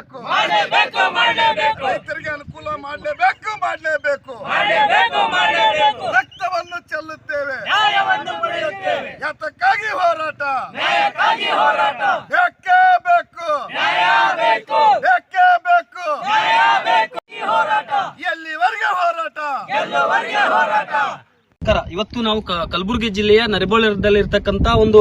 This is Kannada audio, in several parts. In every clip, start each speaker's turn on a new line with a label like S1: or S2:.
S1: ಮಾಡಲೇಬೇಕು
S2: ಮಾಡಲೇಬೇಕು ಮಾಡಲೇಬೇಕು
S1: ರೈತರಿಗೆ ಅನುಕೂಲ ಮಾಡಲೇಬೇಕು ಮಾಡಲೇಬೇಕು.
S2: ಮಾಡಲೇಬೇಕು ಮಾಡಲೇಬೇಕು.
S1: ರಕ್ತವನ್ನು ಚೆಲ್ಲುತ್ತೇವೆ.
S2: ನ್ಯಾಯವನ್ನು ಪಡೆಯುತ್ತೇವೆ.
S1: ಯಾತಕ್ಕಾಗಿ ಹೋರಾಟ.
S2: ನ್ಯಾಯಕ್ಕಾಗಿ ಹೋರಾಟ.
S1: ಬೇಕೇ ಬೇಕು.
S2: ನ್ಯಾಯ ಬೇಕು.
S1: ಬೇಕೇ ಬೇಕು.
S2: ನ್ಯಾಯ ಬೇಕು. ಈ ಹೋರಾಟ.
S1: ಎಲ್ಲಿವರೆಗೆ ಹೋರಾಟ?
S2: ಎಲ್ಲವರೆಗೆ ಹೋರಾಟ?
S3: ನಮಸ್ಕಾರ. ಇವತ್ತು ನಾವು ಕಲಬುರಗಿ ಜಿಲ್ಲೆಯ ನರಿಬೋಳದಲ್ಲಿ ಇರ್ತಕ್ಕಂತ ಒಂದು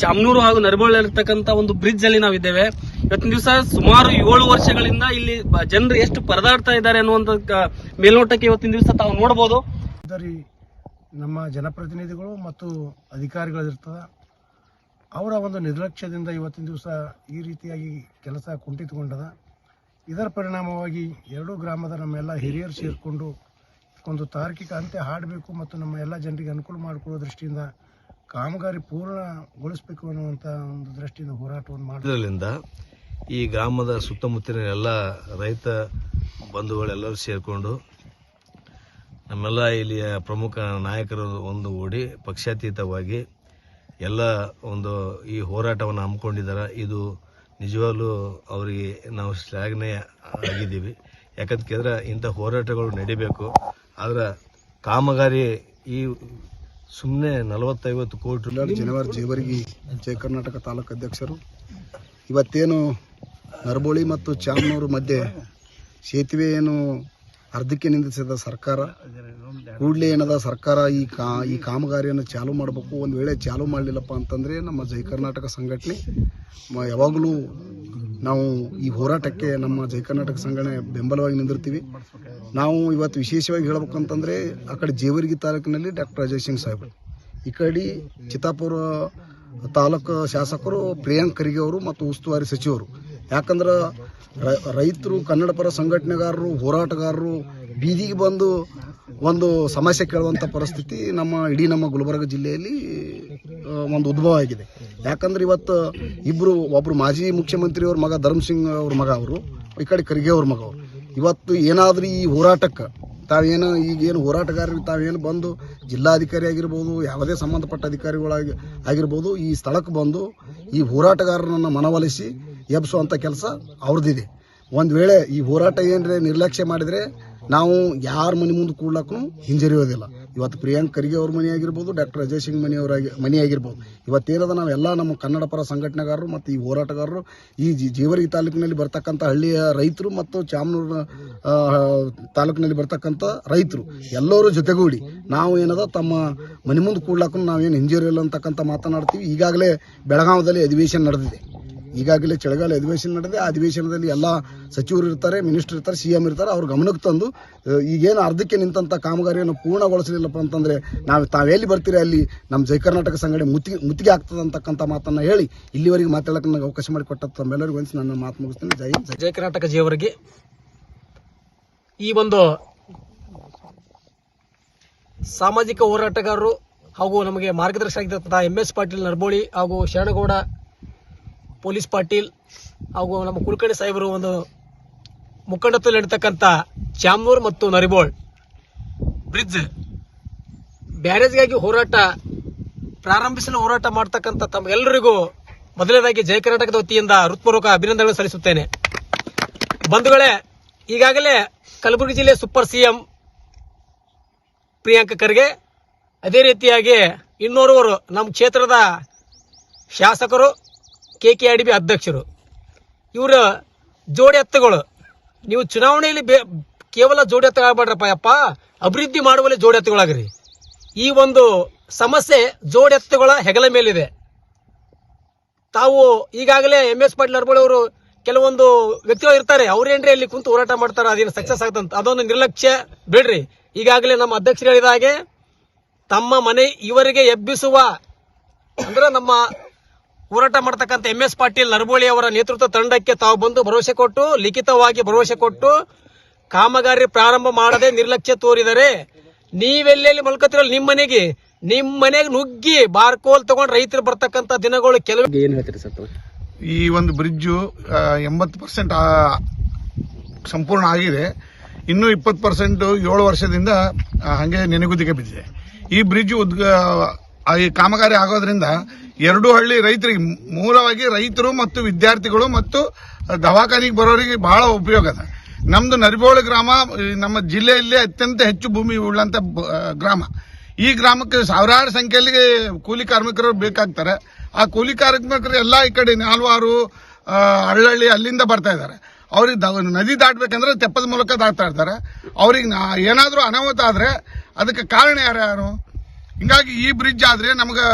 S3: ಚಾಮನೂರು ಹಾಗೂ ನರಿಬೋಳ ಇರ್ತಕ್ಕಂತ ಒಂದು ಬ್ರಿಡ್ಜ್ ಅಲ್ಲಿ ನಾವಿದ್ದೇವೆ. ಇವತ್ತಿನ ದಿವಸ ಸುಮಾರು ಏಳು ವರ್ಷಗಳಿಂದ ಇಲ್ಲಿ ಬ- ಜನರು ಎಷ್ಟು ಪರದಾಡ್ತಾ ಇದ್ದಾರೆ ಅನ್ನುವಂತ ಮೇಲ್ನೋಟಕ್ಕೆ ಇವತ್ತಿನ ದಿವಸ ತಾವು ನೋಡಬಹುದು
S4: ಜವಾಬ್ದಾರಿ ನಮ್ಮ ಜನಪ್ರತಿನಿಧಿಗಳು ಮತ್ತು ಅಧಿಕಾರಿಗಳಿರ್ತದೆ. ಅವರ ಒಂದು ನಿರ್ಲಕ್ಷ್ಯದಿಂದ ಇವತ್ತಿನ ದಿವಸ ಈ ರೀತಿಯಾಗಿ ಕೆಲಸ ಕುಂಠಿತಗೊಂಡದ ಇದರ ಪರಿಣಾಮವಾಗಿ ಎರಡೂ ಗ್ರಾಮದ ನಮ್ಮೆಲ್ಲ ಹಿರಿಯರು ಸೇರಿಕೊಂಡು ಒಂದು ತಾರ್ಕಿಕ ಅಂತ್ಯ ಹಾಡಬೇಕು ಮತ್ತು ನಮ್ಮ ಎಲ್ಲ ಜನರಿಗೆ ಅನುಕೂಲ ಮಾಡಿಕೊಳ್ಳೋ ದೃಷ್ಟಿಯಿಂದ ಕಾಮಗಾರಿ ಪೂರ್ಣಗೊಳಿಸಬೇಕು ಅನ್ನುವಂಥ ಒಂದು ದೃಷ್ಟಿಯಿಂದ ಹೋರಾಟವನ್ನು ಮಾಡಿ
S5: ಇದರಿಂದ ಈ ಗ್ರಾಮದ ಸುತ್ತಮುತ್ತಲಿನ ಎಲ್ಲ ರೈತ ಬಂಧುಗಳೆಲ್ಲರೂ ಸೇರಿಕೊಂಡು ನಮ್ಮೆಲ್ಲ ಇಲ್ಲಿಯ ಪ್ರಮುಖ ನಾಯಕರು ಒಂದು ಓಡಿ ಪಕ್ಷಾತೀತವಾಗಿ ಎಲ್ಲ ಒಂದು ಈ ಹೋರಾಟವನ್ನು ಹಮ್ಮಿಕೊಂಡಿದ್ದಾರೆ. ಇದು ನಿಜವಾಗ್ಲೂ ಅವರಿಗೆ ನಾವು ಶ್ಲಾಘನೆ ಆಗಿದ್ದೀವಿ. ಯಾಕಂತ ಕೇಳಿದ್ರೆ ಇಂಥ ಹೋರಾಟಗಳು ನಡಿಬೇಕು. ಆದರೆ ಕಾಮಗಾರಿ ಈ ಸುಮ್ಮನೆ ನಲವತ್ತೈವತ್ತು ಕೋಟಿ
S4: ಜನವರಿ ಜೇವರ್ಗಿ ಜಯ ಕರ್ನಾಟಕ ತಾಲೂಕು ಅಧ್ಯಕ್ಷರು ಇವತ್ತೇನು ನರಬೋಳಿ ಮತ್ತು ಚಾಮನೂರು ಮಧ್ಯೆ ಸೇತುವೆ ಏನು ಅರ್ಧಕ್ಕೆ ನಿಂದಿಸಿದ ಸರ್ಕಾರ? ಕೂಡಲೇ ಏನದ ಸರ್ಕಾರ ಈ ಕಾ, ಈ ಕಾಮಗಾರಿಯನ್ನು ಚಾಲೂ ಮಾಡಬೇಕು, ಒಂದು ವೇಳೆ ಚಾಲೂ ಮಾಡಲಿಲ್ಲಪ್ಪ ಅಂತಂದರೆ ನಮ್ಮ ಜೈ ಕರ್ನಾಟಕ ಸಂಘಟನೆ ಯಾವಾಗಲೂ ನಾವು ಈ ಹೋರಾಟಕ್ಕೆ ನಮ್ಮ ಜೈ ಕರ್ನಾಟಕ ಸಂಘಟನೆ ಬೆಂಬಲವಾಗಿ ನಿಂದಿರ್ತೀವಿ. ನಾವು ಇವತ್ತು ವಿಶೇಷವಾಗಿ ಹೇಳ್ಬೇಕಂತಂದ್ರೆ ಆ ಕಡೆ ಜೇವರ್ಗಿ ತಾಲೂಕಿನಲ್ಲಿ ಡಾಕ್ಟರ್ ಅಜಯ್ ಸಿಂಗ್ ಸಾಹೇಬ್ ಈ ಕಡೆ ಚಿತ್ತಾಪುರ ತಾಲೂಕು ಶಾಸಕರು ಪ್ರಿಯಾಂಕ್ ಖರ್ಗೆ ಅವರು ಮತ್ತು ಉಸ್ತುವಾರಿ ಸಚಿವರು. ಯಾಕಂದ್ರೆ ರೈತರು, ಕನ್ನಡ ಪರ ಸಂಘಟನೆಗಾರರು, ಹೋರಾಟಗಾರರು ಬೀದಿಗೆ ಬಂದು ಒಂದು ಸಮಸ್ಯೆ ಕೇಳುವಂಥ ಪರಿಸ್ಥಿತಿ ನಮ್ಮ ಇಡೀ ನಮ್ಮ ಗುಲ್ಬರ್ಗ ಜಿಲ್ಲೆಯಲ್ಲಿ ಒಂದು ಉದ್ಭವ ಆಗಿದೆ. ಯಾಕಂದ್ರೆ ಇವತ್ತು ಇಬ್ಬರು ಒಬ್ಬರು ಮಾಜಿ ಮುಖ್ಯಮಂತ್ರಿ ಅವ್ರ ಮಗ ಧರ್ಮಸಿಂಗ್ ಅವ್ರ ಮಗ ಅವರು, ಈ ಕಡೆ ಖರ್ಗೆ ಅವ್ರ ಮಗ ಅವರು. ಇವತ್ತು ಏನಾದ್ರೂ ಈ ಹೋರಾಟಕ್ಕೆ ತಾವೇನು ಈಗೇನು ಹೋರಾಟಗಾರರು, ತಾವೇನು ಬಂದು ಜಿಲ್ಲಾಧಿಕಾರಿ ಆಗಿರ್ಬೋದು, ಯಾವುದೇ ಸಂಬಂಧಪಟ್ಟ ಅಧಿಕಾರಿಗಳಾಗಿ ಆಗಿರ್ಬೋದು, ಈ ಸ್ಥಳಕ್ಕೆ ಬಂದು ಈ ಹೋರಾಟಗಾರರನ್ನು ಮನವೊಲಿಸಿ ಎಬ್ಸುವಂಥ ಕೆಲಸ ಅವ್ರದ್ದಿದೆ. ಒಂದು ವೇಳೆ ಈ ಹೋರಾಟ ಏನರೇ ನಿರ್ಲಕ್ಷ್ಯ ಮಾಡಿದರೆ ನಾವು ಯಾರ ಮನೆ ಮುಂದೆ ಕೂಡ್ಲಕ್ಕೂ ಹಿಂಜರಿಯೋದಿಲ್ಲ. ಇವತ್ತು ಪ್ರಿಯಾಂಕ್ ಖರ್ಗೆ ಅವ್ರ ಮನೆ ಆಗಿರ್ಬೋದು, ಡಾಕ್ಟರ್ ಅಜಯ್ ಸಿಂಗ್ ಮನೆಯವರಾಗಿ ಮನೆ ಆಗಿರ್ಬೋದು. ಇವತ್ತೇನದ ನಾವೆಲ್ಲ ನಮ್ಮ ಕನ್ನಡ ಪರ ಸಂಘಟನೆಗಾರರು ಮತ್ತು ಈ ಹೋರಾಟಗಾರರು, ಈ ಜೀವರಿ ತಾಲೂಕಿನಲ್ಲಿ ಬರ್ತಕ್ಕಂಥ ಹಳ್ಳಿಯ ರೈತರು ಮತ್ತು ಚಾಮನೂರು ತಾಲೂಕಿನಲ್ಲಿ ಬರ್ತಕ್ಕಂಥ ರೈತರು, ಎಲ್ಲರೂ ಜೊತೆಗೂಡಿ ನಾವು ಏನದ ತಮ್ಮ ಮನೆ ಮುಂದೆ ಕೂಡ್ಲಾಕ ನಾವೇನು ಹಿಂಜರಿಯಲ್ಲ ಅಂತಕ್ಕಂಥ ಮಾತನಾಡ್ತೀವಿ. ಈಗಾಗಲೇ ಬೆಳಗಾವದಲ್ಲಿ ಅಧಿವೇಶನ ನಡೆದಿದೆ. ಈಗಾಗಲೇ ಚಳಿಗಾಲ ಅಧಿವೇಶನ ನಡೆದಿದೆ. ಆ ಅಧಿವೇಶನದಲ್ಲಿ ಎಲ್ಲ ಸಚಿವರು ಇರ್ತಾರೆ, ಮಿನಿಸ್ಟರ್ ಇರ್ತಾರೆ, ಸಿ ಎಂ ಇರ್ತಾರೆ. ಅವ್ರ ಗಮನಕ್ಕೆ ತಂದು ಈಗೇನು ಅರ್ಧಕ್ಕೆ ನಿಂತಂಥ ಕಾಮಗಾರಿಯನ್ನು ಪೂರ್ಣಗೊಳಿಸಲಿಲ್ಲಪ್ಪ ಅಂತಂದ್ರೆ ನಾವು ತಾವೆಲ್ಲಿ ಬರ್ತೀರಿ ಅಲ್ಲಿ? ನಮ್ಮ ಜೈ ಕರ್ನಾಟಕ ಸಂಘಟನೆ ಮುತ್ತಿಗೆ ಮುತ್ತಿಗೆ ಆಗ್ತದೆ ಅಂತಕ್ಕಂಥ ಮಾತನ್ನ ಹೇಳಿ ಇಲ್ಲಿವರೆಗೆ ಮಾತಾಡಕ್ಕೆ ನನಗೆ ಅವಕಾಶ ಮಾಡಿಕೊಟ್ಟ ತಮ್ಮೆಲ್ಲರಿಗೂ ಒಂದು ನನ್ನ ಮಾತು ಮುಗಿಸ್ತೀನಿ. ಜೈ ಜೈ
S3: ಕರ್ನಾಟಕ ಜಿಯವರಿಗೆ. ಈ ಒಂದು ಸಾಮಾಜಿಕ ಹೋರಾಟಗಾರರು ಹಾಗೂ ನಮಗೆ ಮಾರ್ಗದರ್ಶನ ಆಗಿರ್ತಕ್ಕಂಥ ಎಂ ಎಸ್ ಪಾಟೀಲ್ ನರಬೋಳಿ ಹಾಗೂ ಶರಣಗೌಡ ಪೊಲೀಸ್ ಪಾಟೀಲ್ ಹಾಗೂ ನಮ್ಮ ಕುಲಕರ್ಣಿ ಸಾಹೇಬರು ಒಂದು ಮುಖಂಡತ್ವದಲ್ಲಿ ನಡೀತಕ್ಕಂಥ ಚಾಮೂರ್ ಮತ್ತು ನರಿಬೋಳ್ ಬ್ರಿಡ್ಜ್ ಬ್ಯಾರೇಜ್ಗಾಗಿ ಹೋರಾಟ ಪ್ರಾರಂಭಿಸಲು ಹೋರಾಟ ಮಾಡ್ತಕ್ಕಂಥ ತಮ್ಮೆಲ್ಲರಿಗೂ ಮೊದಲನೇದಾಗಿ ಜಯ ಕರ್ನಾಟಕದ ವತಿಯಿಂದ ಹೃತ್ಪೂರ್ವಕ ಅಭಿನಂದನೆಗಳನ್ನು ಸಲ್ಲಿಸುತ್ತೇನೆ. ಬಂಧುಗಳೇ, ಈಗಾಗಲೇ ಕಲಬುರಗಿ ಜಿಲ್ಲೆ ಸೂಪರ್ ಸಿಎಂ ಪ್ರಿಯಾಂಕ ಖರ್ಗೆ, ಅದೇ ರೀತಿಯಾಗಿ ಇನ್ನೋರ್ವರು ನಮ್ಮ ಕ್ಷೇತ್ರದ ಶಾಸಕರು ಕೆ ಕೆ ಆರ್ ಬಿ ಅಧ್ಯಕ್ಷರು. ಇವರ ಜೋಡಿ ಎತ್ತುಗಳು. ನೀವು ಚುನಾವಣೆಯಲ್ಲಿ ಬೇ, ಕೇವಲ ಜೋಡಿ ಎತ್ತುಗಳಾಗಬೇಡ್ರಪ್ಪ ಯಪ್ಪ ಅಭಿವೃದ್ಧಿ ಮಾಡುವಲ್ಲಿ ಜೋಡಿ ಎತ್ತುಗಳಾಗ್ರಿ. ಈ ಒಂದು ಸಮಸ್ಯೆ ಜೋಡಿ ಎತ್ತುಗಳ ಹೆಗಲ ಮೇಲಿದೆ. ತಾವು ಈಗಾಗಲೇ ಎಂ ಎಸ್ ಪಾಟೀಲ್ ಅರ್ಬೋಳಿ ಅವರು ಕೆಲವೊಂದು ವ್ಯಕ್ತಿಗಳು ಇರ್ತಾರೆ. ಅವ್ರೇನ್ರಿ ಅಲ್ಲಿ ಕುಂತು ಹೋರಾಟ ಮಾಡ್ತಾರೆ, ಅದೇನು ಸಕ್ಸಸ್ ಆಗ್ತಂತ ಅದೊಂದು ನಿರ್ಲಕ್ಷ್ಯ. ಬಿಡ್ರಿ. ಈಗಾಗಲೇ ನಮ್ಮ ಅಧ್ಯಕ್ಷರು ಹೇಳಿದ ಹಾಗೆ, ತಮ್ಮ ಮನೆ ಇವರಿಗೆ ಎಬ್ಬಿಸುವ, ಅಂದ್ರೆ ನಮ್ಮ ಹೋರಾಟ ಮಾಡತಕ್ಕಂತ ಎಂ ಎಸ್ ಪಾಟೀಲ್ ನರಬೋಳಿ ಅವರ ನೇತೃತ್ವ ತಂಡಕ್ಕೆ ತಾವು ಬಂದು ಭರವಸೆ ಕೊಟ್ಟು ಲಿಖಿತವಾಗಿ ಭರವಸೆ ಕೊಟ್ಟು ಕಾಮಗಾರಿ ಪ್ರಾರಂಭ ಮಾಡದೆ ನಿರ್ಲಕ್ಷ್ಯ ತೋರಿದರೆ ನೀವೆಲ್ಲೆಲ್ಲಿ ಮಲ್ಕೋತಿರಲ್ಲ ನಿಮ್ಮ ಮನೆಗೆ? ನಿಮ್ಮ ಮನೆಗೆ ನುಗ್ಗಿ ಬಾರ್ಕೋಲ್ ತಗೊಂಡು ರೈತರು ಬರ್ತಕ್ಕಂತ ದಿನಗಳು ಕೆಲವು ಏನ್ ಹೇಳ್ತೀರಿ ಸರ್
S1: ಈ ಒಂದು ಬ್ರಿಡ್ಜ್ ಎಂಬತ್ತು ಪರ್ಸೆಂಟ್ ಸಂಪೂರ್ಣ ಆಗಿದೆ. ಇನ್ನೂ ಇಪ್ಪತ್ತು ಪರ್ಸೆಂಟ್ ಏಳು ವರ್ಷದಿಂದ ಹಾಗೆ ನೆನೆಗುದಿಗೆ ಬಿದ್ದಿದೆ. ಈ ಬ್ರಿಡ್ಜ್ ಉದ್ಗ ಈ ಕಾಮಗಾರಿ ಆಗೋದ್ರಿಂದ ಎರಡು ಹಳ್ಳಿ ರೈತರಿಗೆ, ಮೂಲವಾಗಿ ರೈತರು ಮತ್ತು ವಿದ್ಯಾರ್ಥಿಗಳು ಮತ್ತು ದವಾಖಾನಿಗೆ ಬರೋರಿಗೆ ಬಹಳ ಉಪಯೋಗ ಅದ. ನಮ್ದು ನರಿಬೋಳ ಗ್ರಾಮ, ನಮ್ಮ ಜಿಲ್ಲೆಯಲ್ಲಿ ಅತ್ಯಂತ ಹೆಚ್ಚು ಭೂಮಿ ಉಳ್ಳಂತ ಗ್ರಾಮ. ಈ ಗ್ರಾಮಕ್ಕೆ ಸಾವಿರಾರು ಸಂಖ್ಯೆಯಲ್ಲಿ ಕೂಲಿ ಕಾರ್ಮಿಕರು ಬೇಕಾಗ್ತಾರೆ. ಆ ಕೂಲಿ ಕಾರ್ಮಿಕರು ಎಲ್ಲ ಈ ಕಡೆ ನಾಲ್ವಾರು ಹಳ್ಳಹಳ್ಳಿ ಅಲ್ಲಿಂದ ಬರ್ತಾ ಇದ್ದಾರೆ. ಅವ್ರಿಗೆ ನದಿ ದಾಟಬೇಕಂದ್ರೆ ತೆಪ್ಪದ ಮೂಲಕ ದಾಟ್ತಾ ಇರ್ತಾರೆ. ಅವ್ರಿಗೆ ಏನಾದ್ರೂ ಅನಾಹುತ ಆದ್ರೆ ಅದಕ್ಕೆ ಕಾರಣ ಯಾರ್ಯಾರು? ಹಿಂಗಾಗಿ ಈ ಬ್ರಿಡ್ಜ್ ಆದ್ರೆ ನಮ್ಗೆ